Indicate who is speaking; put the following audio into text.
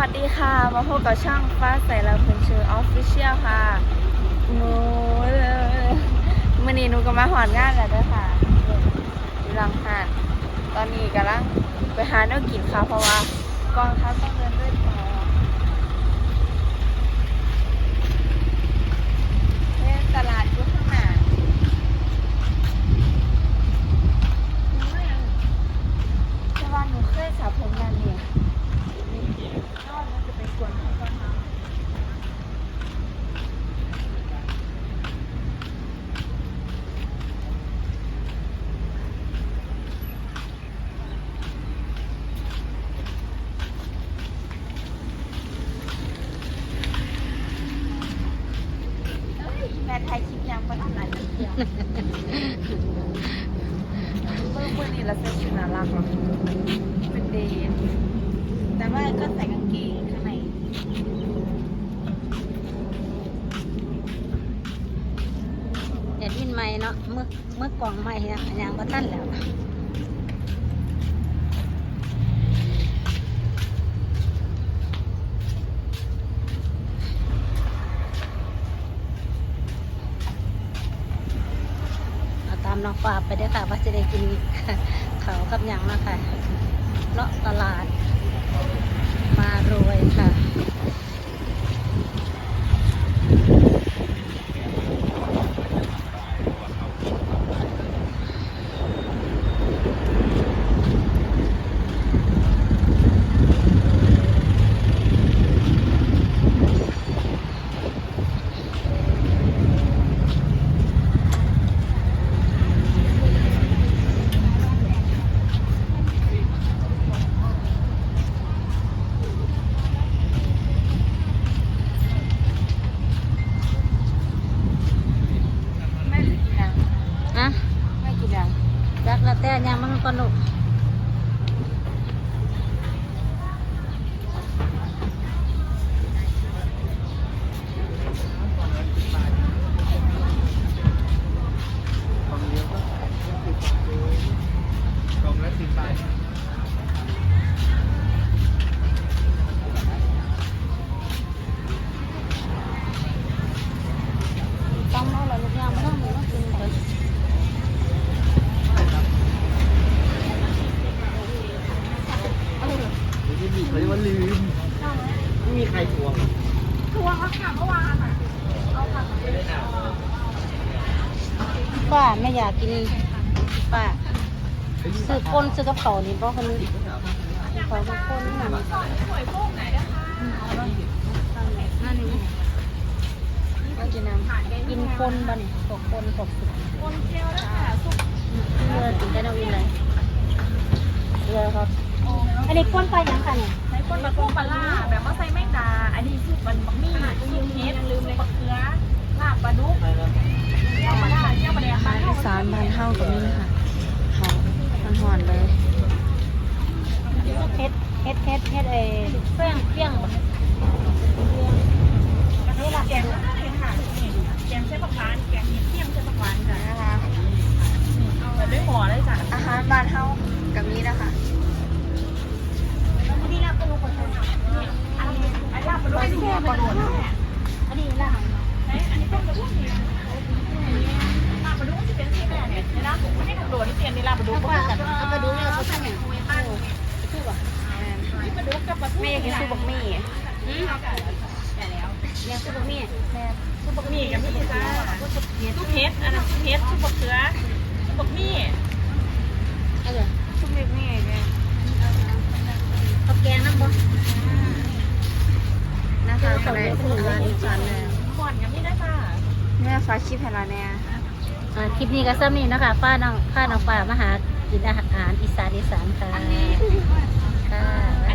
Speaker 1: วัสดีค่ะ มาพบกับช่องฟ้าใสลาเพนเชื่อออฟฟิเชียลค่ะหนูมื่อนี้หนูก็มาหอนงานแล้วด้วยค่ะอยู่ลังหานตอนนี้กำลังไปหาเนื้อกินค่ะ เพราะว่ากองทัพต้องเดินด้วยท้องเล่นตลาดอยุข้างหน้าใช่ว่าหนูเคยสาวผมนั่นเนี่ย นอกมันจะเป็นกวนของต้นไม้เอ้ย แม่ไทยคลิปยังเป็นอะไรกันเดียวเมื่อเมื่อนี้เราเซ็ตชุดน่ารักเหรอเป็นเดย์แต่ว่าก็ใส่กางเกงข้างใน
Speaker 2: แอดมินใหม่เนาะเมื่อเมื่อกล่องใหม่นะยังก็ตั้นแล้วเอาตาม น้องฟ้าไปด้อค่ะ ว่าจะได้กินเขาวกับยังนะคะเลาะตลาด มารวยค่ะ
Speaker 1: แม่กินยัง
Speaker 2: อะ
Speaker 1: แม่กินยัง
Speaker 2: จัก แล้วแต่ยังมันก็นุก ป้าไม่อยากกินป้าซื้อคนซื้อกระเป๋านี่เพราะคนเขาเป็นคนนี่นะนั่นนี่
Speaker 1: ม่กินยัง
Speaker 2: กินคนบ้านตกคนตกสุดคนเที่ยวนะคะสุกเรือกินได้นาวินเลยเรือครับ อันนี้คนไปยังค่ะเนี่ย
Speaker 3: คนมาพวกปลาล่าแบบว่าใส่แมงดา อันนี้ซุปมันบักมี่ซุปเฮ็ดลืมเลยบักเขือลาบปลาดุกเจ้าปลาล่าเจ้าปลาแดงปลา
Speaker 1: อีสานบ้านเฮาก็มีค่ะเขามันหอนเลย
Speaker 2: เฮ็ดเฮ็ดเฮ็ดเฮ็ดเอเปี้ยงเปี้ยงบ่
Speaker 3: นี่ละแกงก็เห็นค่ะนี่แกงใช้ผักหวานแกงเห็ดเทียมใช้ผักหวานจ้ะ
Speaker 1: นะคะ
Speaker 3: แต่ด้วยหม้อเลยจ้ะ
Speaker 1: อาหารบ้านเฮาก็มีนะคะ
Speaker 2: ม่ยั
Speaker 3: งกอันนี้ปลาดุก
Speaker 2: อันนี้ลาบ
Speaker 3: อันนี้นทุกนี่ลาบปลาดุกที่เป็นที่แม่เนี่ยในร้านผมไม่ได้ทำโดดที่เตียนในลาบปลาดุก
Speaker 2: ถ้าว่ากันเอากระดูกเนี่ยเขาทำอย่างชื่อว่า
Speaker 3: ปลาดุกกับปลาทู
Speaker 1: แม่อยากกินซุปบักหมี่
Speaker 2: เนี่ยคือตรงนี้
Speaker 1: แม่
Speaker 3: ซุปบักมี่กับมี่จ้าซุปเฮ็ดอันนั้นซุปเฮ็ดซุปบักเขือซุปบักมี่
Speaker 2: เอาเลย
Speaker 1: ซุปบักมี่เนี่ย
Speaker 2: เอาแกงน้ำบ่
Speaker 1: นะคะก็ได้อาหารอีสานแล้ว
Speaker 3: ก่อนยังไม่ได้ค่ะ
Speaker 1: แม่ฟ้าชิพให้เราแน่
Speaker 2: อ่าคลิปนี้ก็ซ้ำนี่นะคะป้าน้องป้าน้องป้ามาหากินอาหารอีสานอีสานค่ะค่ะ